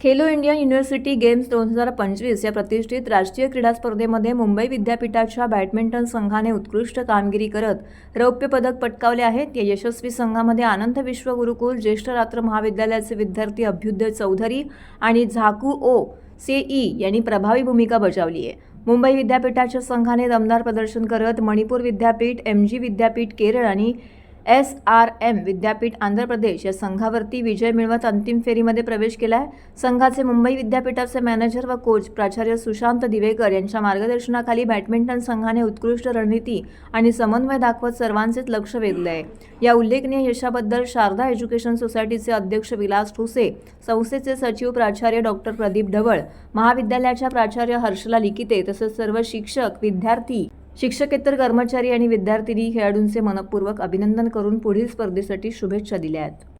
Khelo India university games दोन हजार पंचवीस या प्रतिष्ठित राष्ट्रीय क्रीडा स्पर्धेमध्ये मुंबई विद्यापीठाच्या बॅडमिंटन संघाने उत्कृष्ट कामगिरी करत रौप्य पदक पटकावले आहेत. या यशस्वी संघामध्ये आनंद विश्व गुरुकुल ज्येष्ठ रात्र महाविद्यालयाचे विद्यार्थी अभ्युदय चौधरी आणि झाकू ओ से ई यांनी प्रभावी भूमिका बजावली आहे. मुंबई विद्यापीठाच्या संघाने दमदार प्रदर्शन करत मणिपूर विद्यापीठ एम जी विद्यापीठ केरळ आणि एस आर एम विद्यापीठ आंध्र प्रदेश या संघावरती विजय मिळवत अंतिम फेरीमध्ये प्रवेश केला आहे संघाचे मुंबई विद्यापीठाचे मॅनेजर व कोच प्राचार्य सुशांत दिवेकर यांच्या मार्गदर्शनाखाली बॅडमिंटन संघाने उत्कृष्ट रणनीती आणि समन्वय दाखवत सर्वांचेच लक्ष वेधले आहे या उल्लेखनीय यशाबद्दल शारदा एज्युकेशन सोसायटीचे अध्यक्ष विलास ठुसे संस्थेचे सचिव प्राचार्य डॉक्टर प्रदीप ढवळ महाविद्यालयाच्या प्राचार्य हर्षला लिखिते तसेच सर्व शिक्षक विद्यार्थी शिक्षकेतर कर्मचारी आणि विद्यार्थिनी खेळाडूंचे मनपूर्वक अभिनंदन करून पुढील स्पर्धेसाठी शुभेच्छा दिल्या आहेत.